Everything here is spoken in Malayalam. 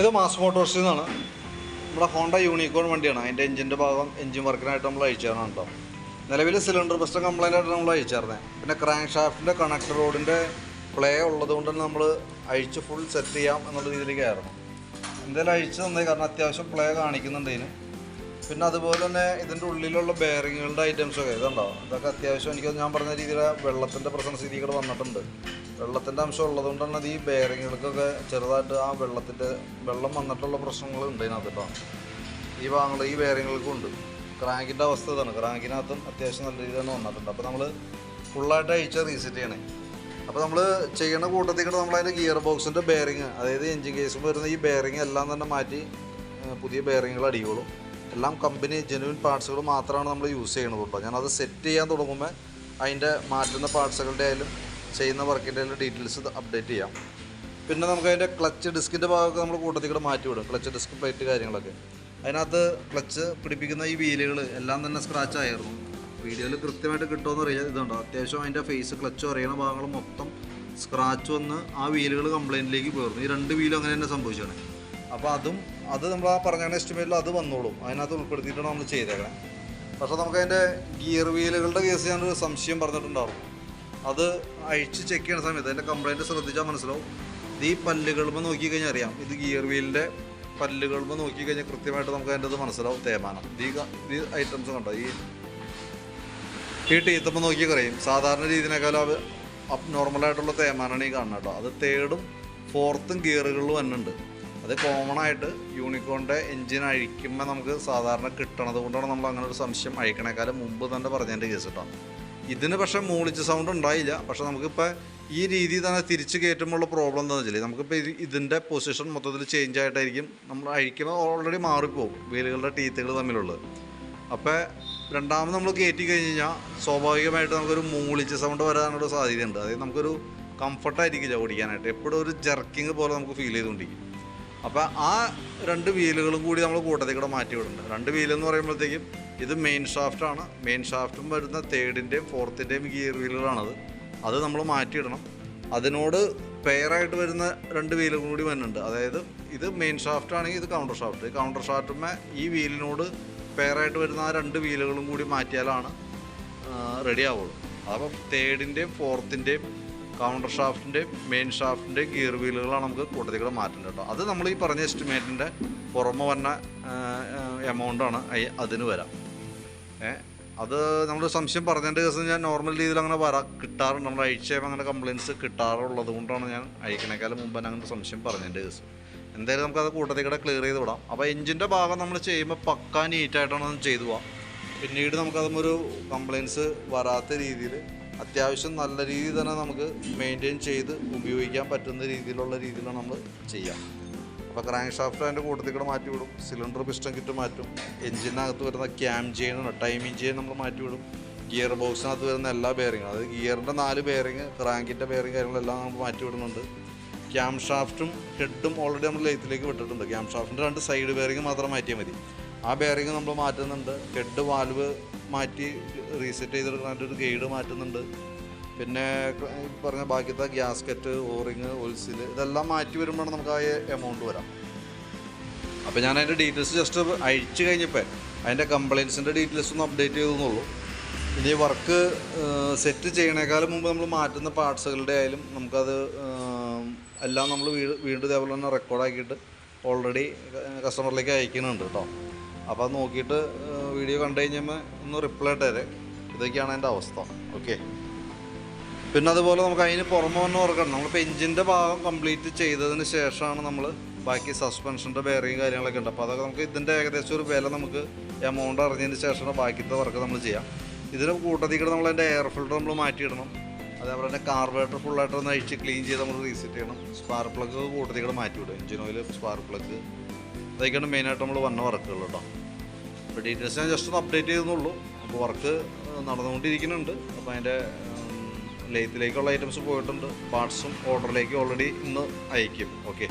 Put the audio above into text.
ഇത് മാസ് മോട്ടോഴ്സിൽ നിന്നാണ്. നമ്മുടെ ഹോണ്ട യൂണിക്കോൺ വണ്ടിയാണ്. അതിന്റെ എഞ്ചിന്റെ ഭാഗം എഞ്ചിൻ വർക്കിനായിട്ട് നമ്മൾ അയച്ചതാണ് കേട്ടോ. നിലവിൽ സിലിണ്ടർ പ്രശ്നം കംപ്ലൈന്റ് ആയിട്ട് നമ്മൾ അയച്ചായിരുന്നേ. പിന്നെ ക്രാങ്ക് ഷാഫ്റ്റിന്റെ കണക്ടർ റോഡിന്റെ പ്ലേ ഉള്ളത് കൊണ്ട് തന്നെ നമ്മൾ അഴിച്ച് ഫുൾ സെറ്റ് ചെയ്യാം എന്നുള്ള രീതിയിലേക്കായിരുന്നു എന്തായാലും അഴിച്ച് തന്നേ. കാരണം അത്യാവശ്യം പ്ലേ കാണിക്കുന്നുണ്ട് ഇതിന്. പിന്നെ അതുപോലെ തന്നെ ഇതിന്റെ ഉള്ളിലുള്ള ബെയറിങ്ങുകളുടെ ഐറ്റംസൊക്കെ ഇതുണ്ടോ? ഇതൊക്കെ അത്യാവശ്യം എനിക്ക് ഞാൻ പറഞ്ഞ രീതിയിൽ വെള്ളത്തിന്റെ പ്രസൻസ് ഇതിൽ വന്നിട്ടുണ്ട്. വെള്ളത്തിന്റെ അംശം ഉള്ളതുകൊണ്ട് തന്നെ ഈ ബെയറിങ്ങുകൾക്കൊക്കെ ചെറുതായിട്ട് ആ വെള്ളത്തിന്റെ വെള്ളം വന്നിട്ടുള്ള പ്രശ്നങ്ങൾ ഉണ്ട് ഇതിനകത്ത് കേട്ടോ ഈ ഭാഗങ്ങൾ ഈ ബെയറിങ്ങുകൾക്കും ഉണ്ട്. ക്രാങ്കിന്റെ അവസ്ഥ ഇതാണ്. ക്രാങ്കിനകത്തും അത്യാവശ്യം നല്ല രീതിയിൽ തന്നെ വന്നിട്ടുണ്ട്. അപ്പോൾ നമ്മൾ ഫുള്ളായിട്ട് അഴിച്ച് റീസെറ്റ് ചെയ്യണേ. അപ്പോൾ നമ്മൾ ചെയ്യുന്ന കൂട്ടത്തിൽ കൂടെ നമ്മൾ അതിന്റെ ഗിയർ ബോക്സിന്റെ ബെയറിങ് അതായത് എഞ്ചിൻ കേസും വരുന്ന ഈ ബെയറിങ് എല്ലാം തന്നെ മാറ്റി പുതിയ ബെയറിങ്ങുകൾ അടിയോളും എല്ലാം കമ്പനി ജെനുവിൻ പാർട്സുകൾ മാത്രമാണ് നമ്മൾ യൂസ് ചെയ്യണത് കേട്ടോ. ഞാനത് സെറ്റ് ചെയ്യാൻ തുടങ്ങുമ്പോൾ അതിന്റെ മാറ്റുന്ന പാർട്സുകളുടെ ആയാലും ചെയ്യുന്ന വർക്കിന്റെ ആയാലും ഡീറ്റെയിൽസ് അപ്ഡേറ്റ് ചെയ്യാം. പിന്നെ നമുക്ക് അതിന്റെ ക്ലച്ച് ഡിസ്കിന്റെ ഭാഗമൊക്കെ നമ്മൾ കൂട്ടത്തിൽ കൂടെ മാറ്റി വിടും. ക്ലച്ച് ഡിസ്ക് പ്ലേറ്റ് കാര്യങ്ങളൊക്കെ. അതിനകത്ത് ക്ലച്ച് പിടിപ്പിക്കുന്ന ഈ വീലുകൾ എല്ലാം തന്നെ സ്ക്രാച്ച് ആയിരുന്നു. വീഡിയോയിൽ കൃത്യമായിട്ട് കിട്ടുമെന്ന് അറിയാം. ഇതുണ്ടോ? അത്യാവശ്യം അതിന്റെ ഫേസ് ക്ലച്ച് അറിയണ ഭാഗങ്ങൾ മൊത്തം സ്ക്രാച്ച് വന്ന് ആ വീലുകൾ കംപ്ലൈന്റിലേക്ക് പോയിരുന്നു. ഈ രണ്ട് വീലും അങ്ങനെ തന്നെ സംഭവിച്ചാണ് അപ്പോൾ അതും അത് നമ്മൾ ആ പറഞ്ഞ എസ്റ്റിമേറ്റിൽ അത് വന്നോളും. അതിനകത്ത് ഉൾപ്പെടുത്തിയിട്ടാണ് നമ്മൾ ചെയ്തേക്കണം. പക്ഷേ നമുക്ക് അതിന്റെ ഗിയർ വീലുകളുടെ കേസ് ഞാനൊരു സംശയം പറഞ്ഞിട്ടുണ്ടാവും അത് അഴിച്ച് ചെക്ക് ചെയ്യുന്ന സമയത്ത് അതിന്റെ കംപ്ലൈന്റ് ശ്രദ്ധിച്ചാൽ മനസ്സിലാവും. ഈ പല്ലുകളുമ്പോൾ നോക്കിക്കഴിഞ്ഞാൽ അറിയാം. ഇത് ഗിയർ വീലിന്റെ പല്ലുകളുമ്പോൾ നോക്കിക്കഴിഞ്ഞാൽ കൃത്യമായിട്ട് നമുക്ക് അതിന്റെ അത് മനസ്സിലാവും തേമാനം ഈ ഈ ഐറ്റംസ് കണ്ടോ? ഈ ഈ ടീത്തപ്പം നോക്കിയാൽ അറിയും. സാധാരണ രീതിയിനേക്കാളും അപ് നോർമലായിട്ടുള്ള തേമാനാണ് ഈ കാണുന്നത് കേട്ടോ. അത് തേർഡും ഫോർത്തും ഗിയറുകളിൽ വന്നിട്ടുണ്ട്. അത് കോമൺ ആയിട്ട് യൂണിക്കോണിന്റെ എൻജിൻ അഴിക്കുമ്പോൾ നമുക്ക് സാധാരണ കിട്ടണത് കൊണ്ടാണ് നമ്മൾ അങ്ങനെ ഒരു സംശയം അഴിക്കണേക്കാളും മുമ്പ് തന്നെ പറഞ്ഞതിന്റെ കേസ് കേട്ടോ ഇതിന് പക്ഷേ മൂളിച്ച് സൗണ്ട് ഉണ്ടായില്ല. പക്ഷെ നമുക്കിപ്പോൾ ഈ രീതിയിൽ തന്നെ തിരിച്ച് കയറ്റുമ്പോഴുള്ള പ്രോബ്ലം എന്താണെന്ന് വെച്ചാൽ നമുക്കിപ്പോൾ ഇത് ഇതിന്റെ പൊസിഷൻ മൊത്തത്തിൽ ചേഞ്ച് ആയിട്ടായിരിക്കും. നമ്മൾ അഴിക്കുമ്പോൾ ഓൾറെഡി മാറിപ്പോകും വീലുകളുടെ ടീത്തുകൾ തമ്മിലുള്ളത് അപ്പോൾ രണ്ടാമത് നമ്മൾ കയറ്റി കഴിഞ്ഞ് കഴിഞ്ഞാൽ സ്വാഭാവികമായിട്ട് നമുക്കൊരു മൂളിച്ച് സൗണ്ട് വരാനുള്ള സാധ്യതയുണ്ട്. അതായത് നമുക്കൊരു കംഫർട്ടായിരിക്കില്ല ഓടിക്കാനായിട്ട്. എപ്പോഴും ഒരു ജർക്കിങ് പോലെ നമുക്ക് ഫീൽ ചെയ്തുകൊണ്ടിരിക്കും. അപ്പോൾ ആ രണ്ട് വീലുകളും കൂടി നമ്മൾ കൂട്ടത്തിൽ കൂടെ മാറ്റി വിടുന്നുണ്ട് രണ്ട് വീൽ എന്ന് പറയുമ്പോഴത്തേക്കും ഇത് മെയിൻ ഷാഫ്റ്റാണ് മെയിൻ ഷാഫ്റ്റും വരുന്ന തേർഡിന്റെയും ഫോർത്തിന്റെയും ഗിയർ വീലുകളാണത്. അത് നമ്മൾ മാറ്റിയിടണം അതിനോട് പെയറായിട്ട് വരുന്ന രണ്ട് വീലുകളും കൂടി വരുന്നുണ്ട് അതായത് ഇത് മെയിൻ ഷാഫ്റ്റ് ആണെങ്കിൽ ഇത് കൗണ്ടർ ഷാഫ്റ്റ് കൗണ്ടർ ഷാഫ്റ്റുമേ ഈ വീലിനോട് പെയറായിട്ട് വരുന്ന ആ രണ്ട് വീലുകളും കൂടി മാറ്റിയാലാണ് റെഡി ആവുള്ളൂ. അപ്പോൾ തേർഡിന്റെയും ഫോർത്തിന്റെയും കൗണ്ടർ ഷാഫ്റ്റിന്റെയും മെയിൻ ഷാഫ്റ്റിന്റെയും ഗിയർ വീലുകളാണ് നമുക്ക് കൂട്ടത്തിൽ കൂടെ മാറ്റേണ്ടത് കേട്ടോ. അത് നമ്മൾ ഈ പറഞ്ഞ എസ്റ്റിമേറ്റിന്റെ പുറമെ വന്ന എമൗണ്ടാണ് അതിന് വരാം. ഏഹ് അത് നമ്മൾ സംശയം പറഞ്ഞതിന്റെ ദിവസം ഞാൻ നോർമൽ രീതിയിൽ അങ്ങനെ വരാ കിട്ടാറുണ്ട്. നമ്മൾ അയച്ചപ്പോൾ അങ്ങനെ കംപ്ലയിൻസ് കിട്ടാറുള്ളത് കൊണ്ടാണ് ഞാൻ അയക്കണേക്കാളും മുമ്പ് തന്നെ അങ്ങനെ സംശയം പറഞ്ഞതിന്റെ ദിവസം. എന്തായാലും നമുക്കത് കൂട്ടത്തിൽ കൂടെ ക്ലിയർ ചെയ്ത് വിടാം. അപ്പോൾ എഞ്ചിന്റെ ഭാഗം നമ്മൾ ചെയ്യുമ്പോൾ പക്കാ നീറ്റായിട്ടാണ് ചെയ്തു പോവാം പിന്നീട് നമുക്കതൊരു കംപ്ലയിൻസ് വരാത്ത രീതിയിൽ അത്യാവശ്യം നല്ല രീതിയിൽ തന്നെ നമുക്ക് മെയിന്റെയിൻ ചെയ്ത് ഉപയോഗിക്കാൻ പറ്റുന്ന രീതിയിലുള്ള രീതിയിലാണ് നമ്മൾ ചെയ്യാം അപ്പോൾ ക്രാങ്ക് ഷാഫ്റ്റ് അതിന്റെ കൂട്ടത്തിൽ കൂടെ മാറ്റിവിടും സിലിണ്ടർ പിസ്റ്റൺ കിറ്റ് മാറ്റും. എഞ്ചിനകത്ത് വരുന്ന ക്യാം ചെയിൻ ടൈമിങ് ചെയിൻ നമ്മൾ മാറ്റിവിടും ഗിയർ ബോക്സിനകത്ത് വരുന്ന എല്ലാ ബെയറിങ്ങും അതായത് ഗിയറിന്റെ നാല് ബെയറിങ് ക്രാങ്കിന്റെ ബെയറിങ് കാര്യങ്ങളെല്ലാം നമ്മൾ മാറ്റിവിടുന്നുണ്ട് ക്യാം ഷാഫ്റ്റും ഹെഡും ഓൾറെഡി നമ്മൾ ലൈത്തിലേക്ക് വിട്ടിട്ടുണ്ട്. ക്യാം ഷാഫ്റ്റിന്റെ രണ്ട് സൈഡ് ബെയറിങ് മാത്രം മാറ്റിയാൽ മതി. ആ ബെയറിങ് നമ്മൾ മാറ്റുന്നുണ്ട്. ഹെഡ് വാൽവ് മാറ്റി റീസെറ്റ് ചെയ്തെടുക്കാനായിട്ട് ഒരു ഗൈഡ് മാറ്റുന്നുണ്ട്. പിന്നെ പറഞ്ഞ ബാക്കിയത്തെ ഗ്യാസ്കറ്റ് ഓറിങ് ഒൽസിൽ ഇതെല്ലാം മാറ്റി വരുമ്പോഴാണ് നമുക്ക് ആ എമൗണ്ട് വരാം. അപ്പോൾ ഞാൻ അതിന്റെ ഡീറ്റെയിൽസ് ജസ്റ്റ് അഴിച്ചു കഴിഞ്ഞപ്പോൾ അതിന്റെ കംപ്ലയിൻസിന്റെ ഡീറ്റെയിൽസ് ഒന്ന് അപ്ഡേറ്റ് ചെയ്തെന്നുള്ളൂ. ഇനി വർക്ക് സെറ്റ് ചെയ്യണേക്കാളും മുമ്പ് നമ്മൾ മാറ്റുന്ന പാർട്സുകളുടെ ആയാലും നമുക്കത് എല്ലാം നമ്മൾ വീണ്ടും ഇതേപോലെ തന്നെ റെക്കോർഡാക്കിയിട്ട് ഓൾറെഡി കസ്റ്റമറിലേക്ക് അയക്കുന്നുണ്ട് കേട്ടോ അപ്പോൾ അത് നോക്കിയിട്ട് വീഡിയോ കണ്ടു കഴിഞ്ഞപ്പോൾ ഒന്ന് റിപ്ലൈ ഇട്ടേരെ. ഇതൊക്കെയാണ് എന്റെ അവസ്ഥ. ഓക്കെ പിന്നെ അതുപോലെ നമുക്ക് അതിന് പുറമെ വന്ന് ഓർക്കണം. നമ്മളിപ്പോൾ എഞ്ചിന്റെ ഭാഗം കംപ്ലീറ്റ് ചെയ്തതിന് ശേഷമാണ് നമ്മൾ ബാക്കി സസ്പെൻഷന്റെ ബെയറിങ് കാര്യങ്ങളൊക്കെ ഉണ്ട്. അപ്പോൾ അതൊക്കെ നമുക്ക് ഇതിന്റെ ഏകദേശം ഒരു വില നമുക്ക് എമൗണ്ട് അറിഞ്ഞതിന് ശേഷമാണ് ബാക്കിത്തെ വർക്ക് നമ്മൾ ചെയ്യാം. ഇതിന് കൂട്ടത്തിൽ കൂടെ നമ്മൾ അതിന്റെ എയർ ഫിൽറ്റർ നമ്മൾ മാറ്റിയിടണം. അതേപോലെ തന്നെ കാർബറേറ്റർ ഫുള്ളായിട്ട് ഒന്ന് അഴിച്ച് ക്ലീൻ ചെയ്ത് നമ്മൾ റീസെറ്റ് ചെയ്യണം. സ്പാർക്ക് പ്ലഗ് കൂട്ടത്തിൽ കൂടെ മാറ്റി വിടും. എഞ്ചിൻ ഓയിൽ സ്പാർക്ക് പ്ലഗ് ഇതൊക്കെയാണ് മെയിനായിട്ട് നമ്മൾ വന്ന വർക്കുകൾ കേട്ടോ അപ്പോൾ ഡീറ്റെയിൽസ് ഞാൻ ജസ്റ്റ് ഒന്ന് അപ്ഡേറ്റ് ചെയ്തെന്നുള്ളൂ. അപ്പോൾ വർക്ക് നടന്നുകൊണ്ടിരിക്കുന്നുണ്ട്. അപ്പോൾ അതിന്റെ ലെയ്ത്തിലേക്കുള്ള ഐറ്റംസ് പോയിട്ടുണ്ട്. പാർട്സും ഓർഡറിലേക്ക് ഓൾറെഡി ഇന്ന് അയക്കും. ഓക്കെ